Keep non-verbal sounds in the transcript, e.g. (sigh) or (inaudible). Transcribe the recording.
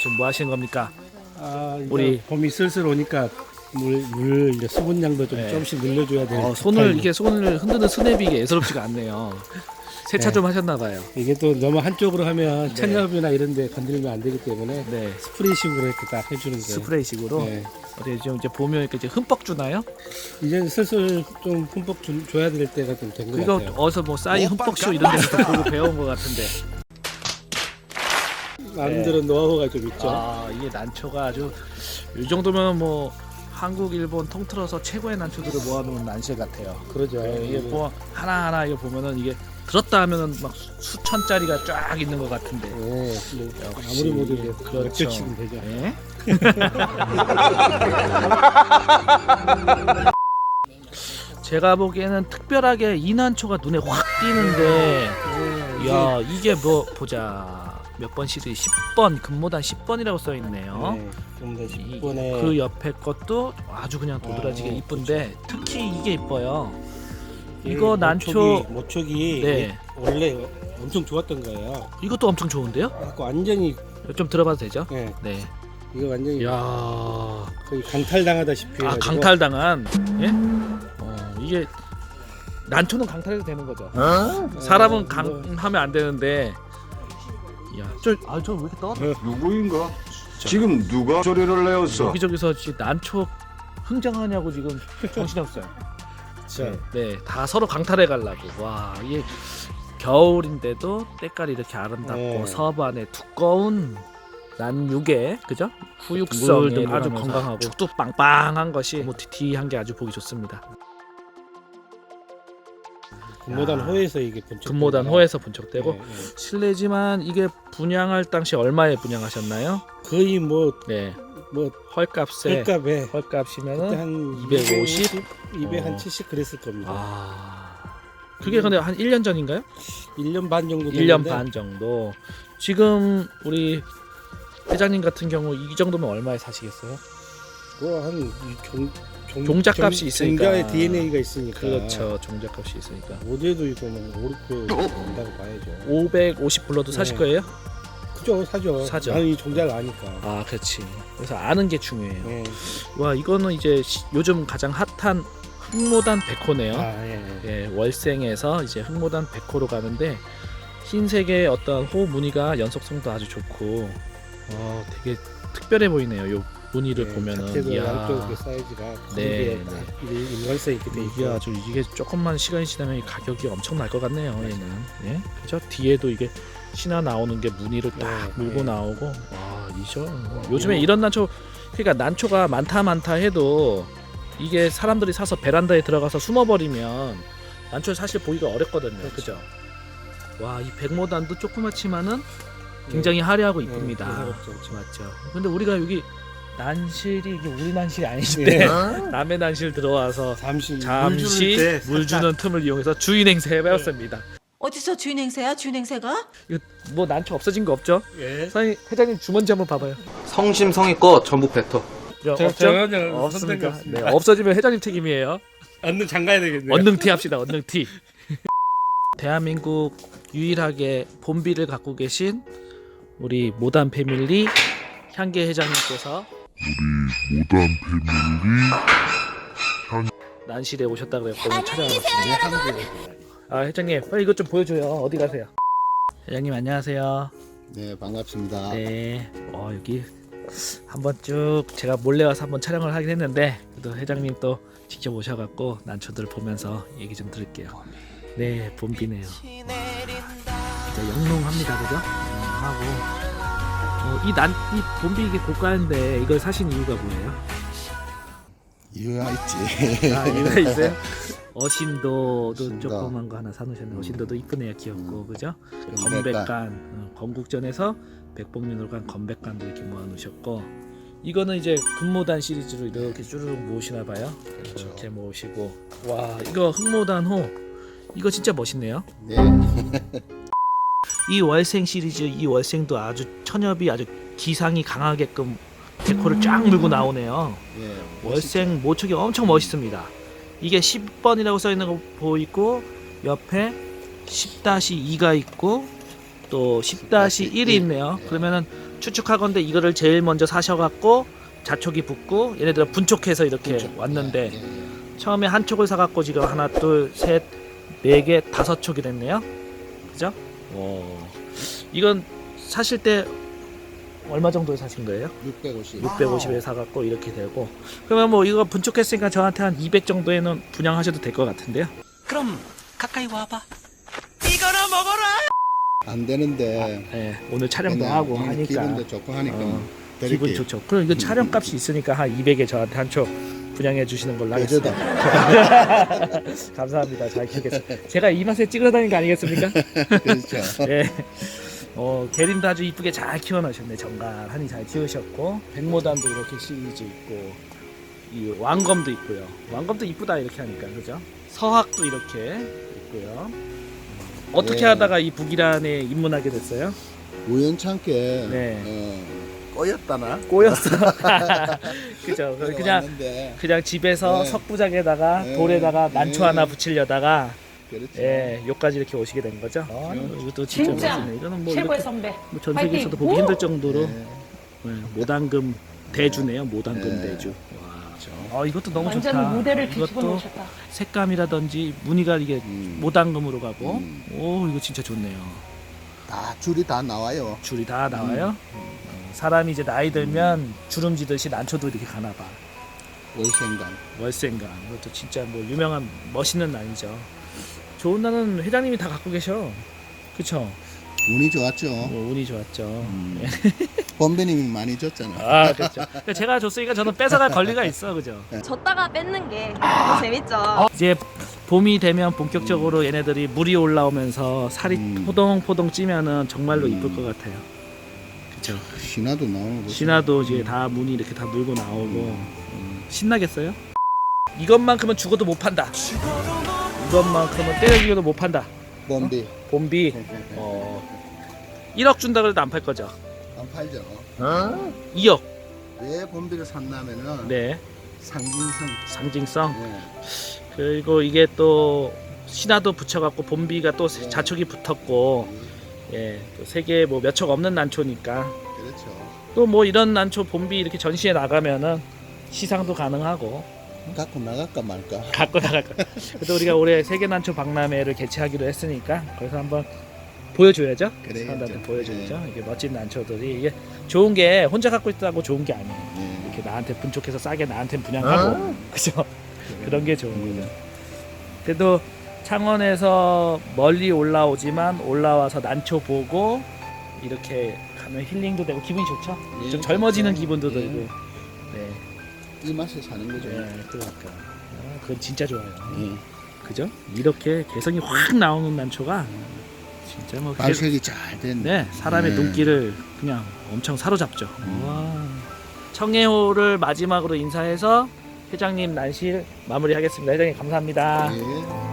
지금 뭐 하시는 겁니까? 아, 우리- 봄이 슬슬 오니까 물, 물 이제 수분량도 좀 네. 조금씩 늘려줘야 돼. 어, 손을 이게 손을 흔드는 스냅이 이게 예사롭지가 않네요. (laughs) 세차 네. 좀 하셨나 봐요. 이게 또 너무 한쪽으로 하면 찬엽이나 이런데 건드리면 안 되기 때문에 네. 스프레이식으로 이렇게 딱 해주는 거예요. 스프레이식으로 네. 지금 이제 보면 이렇게 이제 흠뻑 주나요? 이제 슬슬 좀 흠뻑 주, 줘야 될 때가 좀 된 것 그거 같아요. 어디서 뭐 싸이 흠뻑 쇼 이런 데서 보고 배운 것 같은데. (laughs) 나름대로 노하우가 좀 있죠. 아 이게 난초가 아주 이 정도면 뭐 한국 일본 통틀어서 최고의 난초들을 모아놓은 난실 같아요. 그러죠. 네, 이게 뭐 하나 하나 이거 보면은 이게 들었다 하면은 막 수- 수천 짜리가 쫙 있는 것 같은데. 네, 뭐 역시 아무리 모두 이제 그렇죠. 몇 개씩은 되죠. 네. (laughs) 제가 보기에는 특별하게 이 난초가 눈에 확 띄는데 네, 야 이게 뭐 보자 몇 번 시리 10번 금모단 10번이라고 써 있네요. 네, 좀더 이- 10번에 그 옆에 것도 아주 그냥 도드라지게 어, 이쁜데 특히 이게 이뻐요. 예, 이거 난초 모촉이, 모촉이 네. 원래 엄청 좋았던 거예요. 이것도 엄청 좋은데요? 그래갖고 완전히 좀 들어봐도 되죠? 네, 네. 이거 완전히 야, 거의 강탈당하다시피 아 해가지고 강탈당한 예? 어, 이게 난초는 강탈해도 되는 거죠. 사람은 어, 뭐, 강하면 안 되는데. 야, 저 아 저왜 이렇게 떠? 누구인가? 지금 누가 소리를 내었어? 여기저기서 지금 난초 흥정하냐고 지금 정신 없어요. 그쵸. 네, 다 서로 강탈해 가려고. 와, 이게 겨울인데도 때깔이 이렇게 아름답고 네. 안에 두꺼운 난육에 그죠? 후육성이 아주 건강하고 죽도 빵빵한 것이 뭐 TT한 게 아주 보기 좋습니다. 금모단 야. 호에서 이게 본적 금모단 호에서 분척되고 네, 네. 실례지만 이게 분양할 당시 얼마에 분양하셨나요? 거의 뭐 네, 뭐 헐값에 헐값에 그때 헐값이면은 한 250? 200, 어. 한70 그랬을 겁니다. 아 그게 근데 한 1년 전인가요? 1년 반 정도 1년 됐는데 반 정도. 지금 우리 회장님 같은 경우 이 정도면 얼마에 사시겠어요? 그한 종, 종, 종잣값이 종- 있으니까. 종자의 DNA가 있으니까 그렇죠. 종잣값이 있으니까. 어제도 이거는 5, 6배 온다고 봐야죠. 550 불러도 사실 네. 거예요? 그죠 사죠. 사죠. 나는 이 종자를 아니까. 아, 그렇지. 그래서 아는 게 중요해요. 네. 와, 이거는 이제 시- 요즘 가장 핫한 흑모단 백호네요. 아 예. 예. 예, 월생에서 이제 흑모단 백호로 가는데 흰색의 어떤 호 무늬가 연속성도 아주 좋고 어, 되게 특별해 보이네요. 요 무늬를 네, 보면은 이야. 양쪽 그 사이즈가 네, 딱 일관성 있게 돼 이게 있고. 아주 이게 조금만 시간이 지나면 이 가격이 엄청 날 것 같네요. 얘는 예, 그죠? 뒤에도 이게 신화 나오는 게 무늬를 딱 네, 물고 네. 나오고 와 이죠. 요즘에 이런 난초 그러니까 난초가 많다 많다 해도 이게 사람들이 사서 베란다에 들어가서 숨어버리면 난초 사실 보기가 어렵거든요. 그렇죠. 그죠? 와 이 백모단도 조그맣지만은 굉장히 화려하고 네, 이쁩니다. 예사롭죠, 그렇죠. 맞죠. 근데 우리가 여기 난실이 이게 우리 난실이 아닌데 네. 남의 난실 들어와서 잠시 잠시 물물 주는 주는 틈을 이용해서 주인 행세 해봤습니다. 어디서 주인 행세야? 주인 행세가? 이거 뭐 난초 없어진 거 없죠? 때. 예. 사장님 회장님 주머니 한번 봐봐요. 성심성의껏 전부 뱉어. 저, 저- 없죠? 저는 선택이 없습니까? 네, 없어지면 회장님 책임이에요. 얻는 장가야 되겠네요. 언능티 합시다. 언능티. (laughs) 대한민국 유일하게 본비를 갖고 계신 우리 모단 패밀리 향계 회장님께서 무단 패밀리 난실에 오셨다 그래서 오늘 촬영하셨습니다. 아 회장님 빨리 이것 좀 보여줘요. 어디 가세요? 회장님 안녕하세요. 네 반갑습니다. 네. 어 여기 한번 쭉 제가 몰래 와서 한번 촬영을 하긴 했는데 그래도 회장님 또 직접 오셔갖고 난초들을 보면서 얘기 좀 들을게요. 네, 봄비네요. 진짜 영롱합니다, 그죠? 영롱하고 어, 이난 이 봄비 이게 고가인데 이걸 사신 이유가 뭐예요? 이유가 있지. 아 이유가 (laughs) 있어요? 어신도도 어신도. 조그만 거 하나 사놓으셨네. 어신도도 이쁘네요, 귀엽고 그죠? 건백간. 건백간 어, 건국전에서 백봉윤으로 간 건백간도 이렇게 모아놓으셨고 이거는 이제 금모단 시리즈로 이렇게 쭈르륵 모으시나 봐요. 이렇게 모으시고 와 이거 흑모단호 이거 진짜 멋있네요. 네. (laughs) 이 월생 시리즈 이 월생도 아주 천엽이 아주 기상이 강하게끔 데코를 쫙 물고 나오네요. 예. 월생 모촉이 엄청 멋있습니다. 이게 10번이라고 써 있는 거 보이고 옆에 10-2가 있고 또 10-1이 있네요. 그러면은 추측하건대 이거를 제일 먼저 사셔갖고 자촉이 붙고 얘네들은 분촉해서 이렇게 왔는데 예, 예. 처음에 한 촉을 사갖고 지금 하나 둘 셋 네 개 다섯 촉이 됐네요. 그죠? 오. 이건 사실 때 얼마 정도에 사신 거예요? 650. 650에 사갖고 이렇게 되고 그러면 뭐 이거 분촉했으니까 저한테 한 200 정도에는 분양하셔도 될 것 같은데요. 그럼 가까이 와봐. 이거나 먹어라. 안 되는데. 네, 오늘 촬영도 그냥 하고 하니까 기분도 좋고 하니까 어, 드릴게요. 기분 좋죠. 그럼 이거 촬영 값이 있으니까 한 200에 저한테 한 초 분양해 주시는 걸로 어제다. 하겠습니다. (laughs) 감사합니다. 잘 키우겠습니다. 제가 이 맛에 찌그러 다니는 거 아니겠습니까? (laughs) 그렇죠. 네. 어, 게림도 아주 이쁘게 잘 키워놓으셨네. 정갈하니 잘 키우셨고 백모단도 이렇게 시리즈 있고 이 왕검도 있고요. 왕검도 이쁘다 이렇게 하니까 그죠? 서학도 이렇게 있고요. 어떻게 네. 하다가 이 북이란에 입문하게 됐어요? 우연찮게 네. 어, 꼬였다나? 꼬였어. (laughs) (laughs) 그죠? 그냥 왔는데, 그냥 집에서 네. 석부작에다가 네. 돌에다가 난초 네. 하나 붙이려다가 그렇죠. 예, 여기까지 이렇게 오시게 된 거죠. 아, 이것도 진짜, 진짜 멋있네. 이거는 뭐 최고의 이렇게 선배. 뭐전 세계에서도! 보기 힘들 정도로 네. 네, 모단금 대주네요. 모단금 네. 대주. 와, 어, 이것도 너무 완전 좋다. 무대를 뒤집어 이것도 놓으셨다. 색감이라든지 무늬가 이게 음. 모단금으로 가고, 음. 오 이거 진짜 좋네요. 다 줄이 다 나와요. 줄이 다 나와요. 어, 사람이 이제 나이 들면 주름지듯이 난초도 이렇게 가나 봐. 월생강. 월생강 이것도 진짜 뭐 유명한 멋있는 난이죠. 좋은 난은 회장님이 다 갖고 계셔. 그쵸? 운이 좋았죠. 뭐 운이 좋았죠. 음. (laughs) 범배님이 많이 줬잖아. 아 그렇죠. 그러니까 제가 줬으니까 저는 뺏어갈 권리가 있어, 그죠? 줬다가 뺏는 게 더 재밌죠. 이제 봄이 되면 본격적으로 얘네들이 물이 올라오면서 살이 음. 포동포동 찌면은 정말로 음. 이쁠 것 같아요. 그렇죠. 신화도 나오는 거. 신화도 이제 다 문이 이렇게 다 물고 나오고 음, 신나겠어요? 이것만큼은 죽어도 못 판다. 이것만큼은 때려 죽여도 못 판다. 범비. 봄비 어 1억 준다 그래도 안 팔 거죠. 안 팔죠. 2억. 왜 범비를 샀냐면은 네. 상징성. 상징성. 네. 그리고 이게 또 신화도 붙여갖고 봄비가 또 네. 자촉이 붙었고 예, 또 세계 뭐 몇 척 없는 난초니까 그렇죠. 또 뭐 이런 난초 봄비 이렇게 전시에 나가면은 시상도 가능하고 갖고 나갈까 말까. (laughs) 갖고 나갈 거. 그래도 우리가 올해 세계 난초 박람회를 개최하기로 했으니까 거기서 한번 보여줘야죠. 그래야죠. 사람들한테 보여줘야죠. 이게 멋진 난초들이 이게 좋은 게 혼자 갖고 있다고 좋은 게 아니에요. 네. 이렇게 나한테 분촉해서 싸게 나한테 분양하고 그죠? 그런 게 좋은 거죠. 그래도 창원에서 멀리 올라오지만 올라와서 난초 보고 이렇게 가면 힐링도 되고 기분이 좋죠. 예, 좀 젊어지는. 기분도 예. 들고. 네, 이 맛에 사는 거죠. 네, 그러니까 어, 그건 진짜 좋아요. 예. 그죠? 이렇게 개성이 확 나오는 난초가 진짜 뭐 개- 발색이 잘 됐네. 네, 사람의 네. 눈길을 그냥 엄청 사로잡죠. 와. 청해호를 마지막으로 인사해서 회장님 난실 마무리하겠습니다. 회장님 감사합니다. 예.